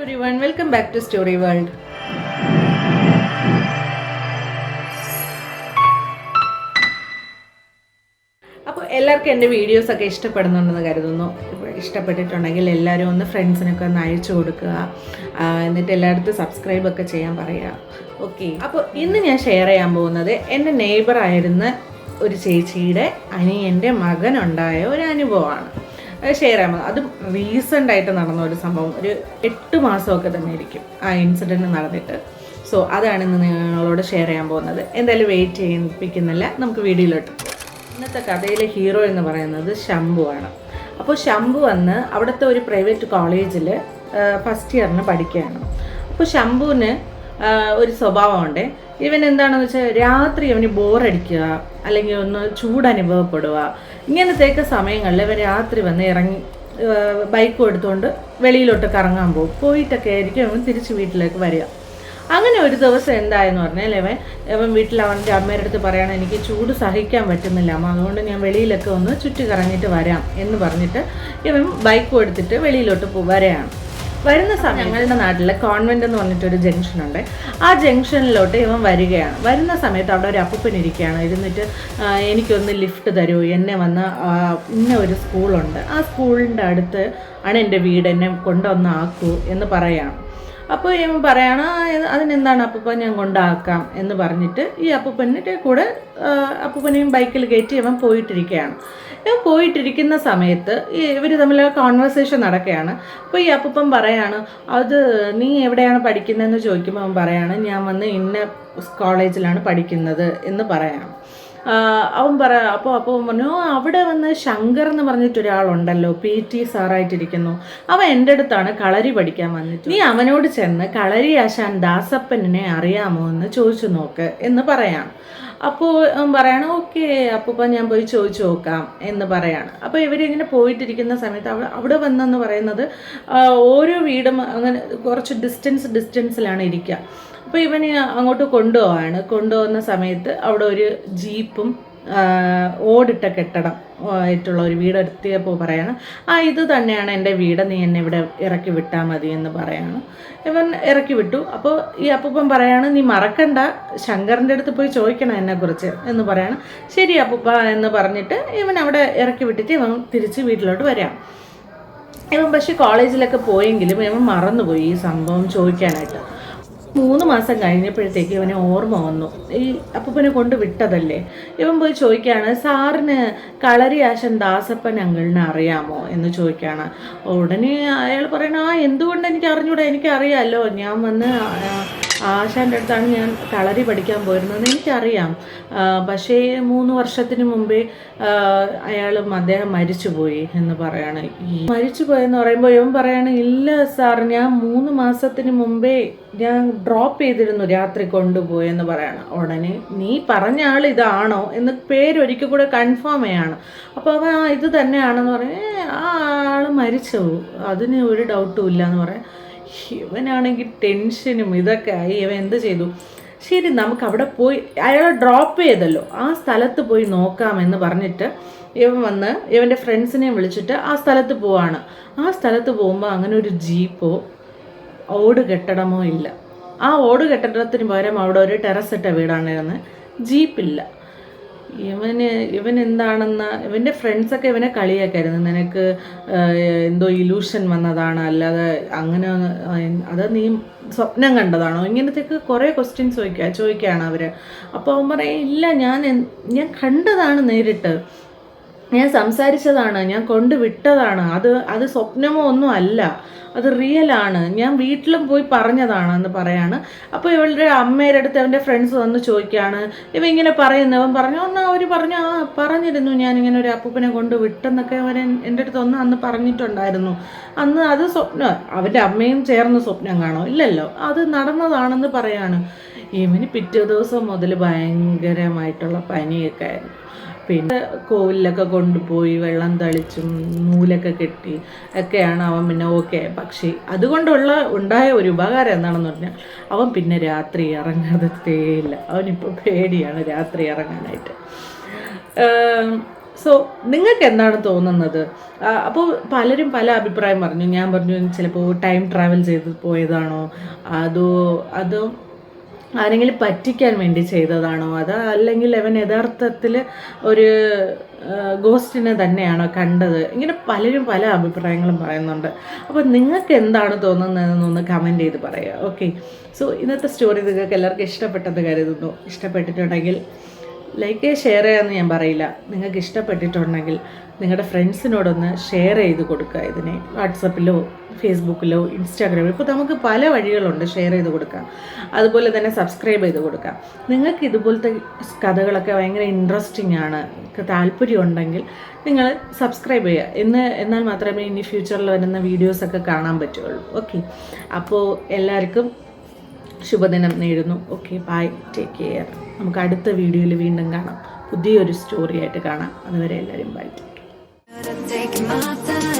everyone, welcome back to story world അപ്പോൾ എല്ലാവർക്കും എന്റെ വീഡിയോസൊക്കെ ഇഷ്ടപ്പെടുന്നുണ്ടെന്ന് കരുതുന്നു. ഇഷ്ടപ്പെട്ടിട്ടുണ്ടെങ്കിൽ എല്ലാവരും ഒന്ന് ഫ്രണ്ട്സിനൊക്കെ ഒന്ന് അയച്ചു കൊടുക്കുക. എന്നിട്ട് എല്ലായിടത്തും സബ്സ്ക്രൈബ് ഒക്കെ ചെയ്യാൻ പറയുക. ഓക്കെ അപ്പോൾ ഇന്ന് ഞാൻ ഷെയർ ചെയ്യാൻ പോകുന്നത് എന്റെ നെയ്ബർ ആയിരുന്ന ഒരു ചേച്ചിയുടെ അനിയന്റെ മകനുണ്ടായ ഒരു അനുഭവമാണ്. ഷെയർ ചെയ്യാൻ അതും റീസെന്റ് ആയിട്ട് നടന്ന ഒരു സംഭവം. ഒരു എട്ട് മാസമൊക്കെ തന്നെ ഇരിക്കും ആ ഇൻസിഡന്റ് നടന്നിട്ട്. സോ അതാണ് ഇന്ന് നിങ്ങളോട് ഷെയർ ചെയ്യാൻ പോകുന്നത്. എന്തായാലും വെയിറ്റ് ചെയ്യിപ്പിക്കുന്നില്ല. നമുക്ക് വീഡിയോയിലോട്ട് ഇന്നത്തെ കഥയിലെ ഹീറോ എന്ന് പറയുന്നത് ശംഭു ആണ്. അപ്പോൾ ശംഭു വന്ന് അവിടുത്തെ ഒരു പ്രൈവറ്റ് കോളേജിൽ ഫസ്റ്റ് ഇയറിന് പഠിക്കുകയാണ്. അപ്പോൾ ശംഭുവിന് ഒരു സ്വഭാവമുണ്ട്. ഇവൻ എന്താണെന്ന് വെച്ചാൽ രാത്രി അവന് ബോറടിക്കുക അല്ലെങ്കിൽ ഒന്ന് ചൂട് അനുഭവപ്പെടുക ഇങ്ങനത്തെയൊക്കെ സമയങ്ങളിൽ ഇവൻ രാത്രി വന്ന് ഇറങ്ങി ബൈക്കും എടുത്തുകൊണ്ട് വെളിയിലോട്ട് കറങ്ങാൻ പോകും. പോയിട്ടൊക്കെ ആയിരിക്കും അവൻ തിരിച്ച് വീട്ടിലേക്ക് വരിക. അങ്ങനെ ഒരു ദിവസം എന്തായെന്ന് പറഞ്ഞാൽ ഇവൻ ഇവൻ വീട്ടിൽ അവന്റെ അമ്മയുടെ അടുത്ത് പറയണം എനിക്ക് ചൂട് സഹിക്കാൻ പറ്റുന്നില്ല അമ്മ അതുകൊണ്ട് ഞാൻ വെളിയിലൊക്കെ ഒന്ന് ചുറ്റി കറങ്ങിയിട്ട് വരാം എന്ന് പറഞ്ഞിട്ട് ഇവൻ ബൈക്കും എടുത്തിട്ട് വെളിയിലോട്ട് വരെയാണ് വരുന്ന സമയം ഞങ്ങളുടെ നാട്ടിലെ കോൺവെന്റ് എന്ന് പറഞ്ഞിട്ടൊരു ജംഗ്ഷൻ ഉണ്ട്. ആ ജംഗ്ഷനിലോട്ട് ഇവൻ വരികയാണ്. വരുന്ന സമയത്ത് അവിടെ ഒരു അപ്പൂപ്പൻ ഇരിക്കുകയാണ്. ഇരുന്നിട്ട് എനിക്കൊന്ന് ലിഫ്റ്റ് തരൂ. എന്നെ വന്ന് ഇന്ന ഒരു സ്കൂളുണ്ട് ആ സ്കൂളിന്റെ അടുത്ത് ആണ് എന്റെ വീട്. എന്നെ കൊണ്ടുവന്ന് ആക്കൂ എന്ന് പറയാണ്. അപ്പോൾ ഇവൻ പറയാണ് "ആ, ഇത് അതിനെന്താണ് അപ്പൂപ്പ ഞാൻ കൊണ്ടാക്കാം? എന്ന് പറഞ്ഞിട്ട് ഈ അപ്പൂപ്പന്റെ കൂടെ അപ്പൂപ്പനെയും ബൈക്കിൽ കയറ്റി ഇവൻ പോയിട്ടിരിക്കുകയാണ്. ഇവൻ പോയിട്ടിരിക്കുന്ന സമയത്ത് ഈ ഇവർ തമ്മിൽ കോൺവെർസേഷൻ നടക്കുകയാണ്. അപ്പോൾ ഈ അപ്പൂപ്പൻ പറയാണ് അത് നീ എവിടെയാണ് പഠിക്കുന്നതെന്ന് ചോദിക്കുമ്പോൾ അവൻ പറയാണ് ഞാൻ വന്ന് ഇന്ന കോളേജിലാണ് പഠിക്കുന്നത് എന്ന് പറയണം. അവൻ പറ അപ്പോൾ അപ്പോൾ പറഞ്ഞു അവിടെ വന്ന് ശങ്കർ എന്ന് പറഞ്ഞിട്ട് ഒരാളുണ്ടല്ലോ പി ടി സാറായിട്ടിരിക്കുന്നു. അവൻ എന്റെ അടുത്താണ് കളരി പഠിക്കാൻ വന്നിട്ട്. നീ അവനോട് ചെന്ന് കളരി ആശാൻ ദാസപ്പനെ അറിയാമോ എന്ന് ചോദിച്ചു നോക്ക് എന്ന് പറയാം അപ്പോൾ പറയണം ഓക്കെ അപ്പോൾ ഞാൻ പോയി ചോദിച്ചു നോക്കാം എന്ന് പറയാണ്. അപ്പോൾ ഇവരിങ്ങനെ പോയിട്ടിരിക്കുന്ന സമയത്ത് അവിടെ അവിടെ വന്നെന്ന് പറയുന്നത് ഓരോ വീടും അങ്ങനെ കുറച്ച് ഡിസ്റ്റൻസ് ഡിസ്റ്റൻസിലാണ് ഇരിക്കുക അപ്പോൾ ഇവനെ അങ്ങോട്ട് കൊണ്ടുപോവാണ്. കൊണ്ടുപോകുന്ന സമയത്ത് അവിടെ ഒരു ജീപ്പും ഓടിട്ട കെട്ടിടം ആയിട്ടുള്ള ഒരു വീട് എത്തിയപ്പോൾ പറയാണ് ആ ഇത് തന്നെയാണ് എന്റെ വീട്. നീ എന്നെ ഇവിടെ ഇറക്കി വിട്ടാൽ മതി എന്ന് പറയാണ്. ഇവൻ ഇറക്കി വിട്ടു. അപ്പോൾ ഈ അപ്പൂപ്പൻ പറയാണ് നീ മറക്കണ്ട. ശങ്കറിന്റെ അടുത്ത് പോയി ചോദിക്കണം എന്നെക്കുറിച്ച് എന്ന് പറയാണ്. ശരി അപ്പൂപ്പ എന്ന് പറഞ്ഞിട്ട് ഇവൻ അവിടെ ഇറക്കി വിട്ടിട്ട് ഇവൻ തിരിച്ച് വീട്ടിലോട്ട് വരാം. ഇവൻ പക്ഷേ കോളേജിലൊക്കെ പോയെങ്കിലും ഇവൻ മറന്നുപോയി ഈ സംഭവം ചോദിക്കാനായിട്ട്. മൂന്ന് മാസം കഴിഞ്ഞപ്പോഴത്തേക്ക് ഇവനെ ഓർമ്മ വന്നു. ഈ അപ്പൂപ്പനെ കൊണ്ട് വിട്ടതല്ലേ? ഇവൻ പോയി ചോദിക്കുകയാണ് സാറിന് കളരി ആശൻ ദാസപ്പൻ അങ്കിളിനെ അറിയാമോ? എന്ന് ചോദിക്കുകയാണ്. ഉടനെ അയാൾ പറയണ ആ എന്തുകൊണ്ട് എനിക്ക് അറിഞ്ഞൂടാ? എനിക്കറിയാമല്ലോ ഞാൻ വന്ന് ആശാന്റെ അടുത്താണ് ഞാൻ കളരി പഠിക്കാൻ പോയിരുന്നത്. എനിക്കറിയാം. പക്ഷേ മൂന്ന് വർഷത്തിന് മുമ്പേ അയാളും അദ്ദേഹം മരിച്ചുപോയി എന്ന് പറയാണ്. ഈ മരിച്ചുപോയെന്ന് പറയുമ്പോൾ ഇവൻ പറയാണ് ഇല്ല സാർ ഞാൻ മൂന്ന് മാസത്തിന് മുമ്പേ ഞാൻ ഡ്രോപ്പ് ചെയ്തിരുന്നു രാത്രി കൊണ്ടുപോയെന്ന് പറയാണ്. ഉടനെ നീ പറഞ്ഞ ആൾ ഇതാണോ? എന്ന് പേരൊരിക്കൽ കൂടെ കൺഫേം ചെയ്യാണ്. അപ്പോൾ അവൻ ആ ഇത് തന്നെയാണെന്ന് പറഞ്ഞ് "ഏ, ആ ആൾ മരിച്ചു. അതിന് ഒരു ഡൗട്ടും ഇല്ല എന്ന് പറയാം. ഇവനാണെങ്കിൽ ടെൻഷനും ഇതൊക്കെ ആയി. ഇവൻ എന്ത് ചെയ്തു? ശരി നമുക്ക് അവിടെ പോയി. അയാളെ ഡ്രോപ്പ് ചെയ്തല്ലോ. ആ സ്ഥലത്ത് പോയി നോക്കാമെന്ന് പറഞ്ഞിട്ട് ഇവൻ വന്ന് ഇവന്റെ ഫ്രണ്ട്സിനെ വിളിച്ചിട്ട് ആ സ്ഥലത്ത് പോവാണ്. ആ സ്ഥലത്ത് പോകുമ്പോൾ അങ്ങനെ ഒരു ജീപ്പോ ഓട് കെട്ടിടമോ ഇല്ല. ആ ഓട് കെട്ടിടത്തിന് പകരം അവിടെ ഒരു ടെറസ് ഇട്ട വീടാണിരുന്നത് ജീപ്പില്ല. ഇവന് ഇവൻ എന്താണെന്ന് ഇവന്റെ ഫ്രണ്ട്സൊക്കെ ഇവനെ കളിയാക്കായിരുന്നു. നിനക്ക് എന്തോ ഇലൂഷൻ വന്നതാണ്. അല്ലാതെ അങ്ങനെ അത് നീ സ്വപ്നം കണ്ടതാണോ? ഇങ്ങനത്തെയൊക്കെ കുറേ ക്വസ്റ്റ്യൻസ് ചോദിക്കുക ചോദിക്കുകയാണ് അവർ അപ്പോൾ അവൻ പറയും ഇല്ല ഞാൻ ഞാൻ കണ്ടതാണ് നേരിട്ട്. ഞാൻ സംസാരിച്ചതാണ് ഞാൻ കൊണ്ടുവിട്ടതാണ്. അത് അത് സ്വപ്നമോ ഒന്നും അല്ല. അത് ആണ്. ഞാൻ വീട്ടിലും പോയി പറഞ്ഞതാണ് എന്ന് പറയാണ്. അപ്പോൾ ഇവളുടെ അമ്മയുടെ അടുത്ത് അവന്റെ ഫ്രണ്ട്സ് വന്ന് ചോദിക്കുകയാണ്. ഇവ ഇങ്ങനെ പറയുന്നു. അവൻ പറഞ്ഞു ഒന്ന് അവർ പറഞ്ഞു ആ പറഞ്ഞിരുന്നു ഞാൻ ഇങ്ങനെ ഒരു അപ്പൂപ്പനെ കൊണ്ട് വിട്ടെന്നൊക്കെ അവൻ എൻ- എന്റെ അടുത്ത് ഒന്ന് അന്ന് പറഞ്ഞിട്ടുണ്ടായിരുന്നു. അന്ന് അത് സ്വപ്നം അവന്റെ അമ്മയും ചേർന്ന് സ്വപ്നം കാണോ. ഇല്ലല്ലോ അത് നടന്നതാണെന്ന് പറയാണ്. ഇവന് പിറ്റേ ദിവസം മുതൽ ഭയങ്കരമായിട്ടുള്ള പനിയൊക്കെ ആയിരുന്നു. പിന്നെ കോവിലൊക്കെ കൊണ്ടുപോയി വെള്ളം തളിച്ചും നൂലൊക്കെ കെട്ടി ഒക്കെയാണ് അവൻ പിന്നെ ഓക്കെ പക്ഷേ അതുകൊണ്ടുള്ള ഉണ്ടായ ഒരു ഉപകാരം എന്താണെന്ന് പറഞ്ഞാൽ അവൻ പിന്നെ രാത്രി ഇറങ്ങാതെ തേയില്ല അവനിപ്പോൾ പേടിയാണ് രാത്രി ഇറങ്ങാനായിട്ട്. സോ നിങ്ങൾക്ക് എന്താണ് തോന്നുന്നത്? അപ്പോൾ പലരും പല അഭിപ്രായം പറഞ്ഞു. ഞാൻ പറഞ്ഞു ചിലപ്പോൾ ടൈം ട്രാവൽ ചെയ്ത് പോയതാണോ? അതോ അതോ ആരെങ്കിലും പറ്റിക്കാൻ വേണ്ടി ചെയ്തതാണോ? അത് അല്ലെങ്കിൽ അവൻ യഥാർത്ഥത്തിൽ ഒരു ഗോസ്റ്റിനെ തന്നെയാണോ കണ്ടത്? ഇങ്ങനെ പലരും പല അഭിപ്രായങ്ങളും പറയുന്നുണ്ട്. അപ്പോൾ നിങ്ങൾക്ക് എന്താണ് തോന്നുന്നതെന്നൊന്ന് കമന്റ് ചെയ്ത് പറയുക. ഓക്കെ സോ ഇന്നത്തെ സ്റ്റോറി നിങ്ങൾക്ക് എല്ലാവർക്കും ഇഷ്ടപ്പെട്ടെന്ന് കരുതുന്നു. ഇഷ്ടപ്പെട്ടിട്ടുണ്ടെങ്കിൽ ലൈക്ക് ഷെയർ ചെയ്യാമെന്ന് ഞാൻ പറയില്ല. നിങ്ങൾക്ക് ഇഷ്ടപ്പെട്ടിട്ടുണ്ടെങ്കിൽ നിങ്ങളുടെ ഫ്രണ്ട്സിനോടൊന്ന് ഷെയർ ചെയ്ത് കൊടുക്കുക ഇതിനെ. വാട്സപ്പിലോ ഫേസ്ബുക്കിലോ ഇൻസ്റ്റാഗ്രാമിലോ ഇപ്പോൾ നമുക്ക് പല വഴികളുണ്ട് ഷെയർ ചെയ്ത് കൊടുക്കാം അതുപോലെ തന്നെ സബ്സ്ക്രൈബ് ചെയ്ത് കൊടുക്കാം. നിങ്ങൾക്ക് ഇതുപോലത്തെ കഥകളൊക്കെ ഭയങ്കര ഇൻട്രസ്റ്റിംഗ് ആണ് താല്പര്യം ഉണ്ടെങ്കിൽ നിങ്ങൾ സബ്സ്ക്രൈബ് ചെയ്യുക. എന്ന് എന്നാൽ മാത്രമേ ഇനി ഫ്യൂച്ചറിൽ വരുന്ന വീഡിയോസൊക്കെ കാണാൻ പറ്റുള്ളൂ. ഓക്കെ അപ്പോൾ എല്ലാവർക്കും ശുഭദിനം നേരുന്നു. ഓക്കെ ബൈ ടേക്ക് കെയർ നമുക്ക് അടുത്ത വീഡിയോയിൽ വീണ്ടും കാണാം. പുതിയൊരു സ്റ്റോറിയായിട്ട് കാണാം. അതുവരെ എല്ലാവരും ബൈ taking my time.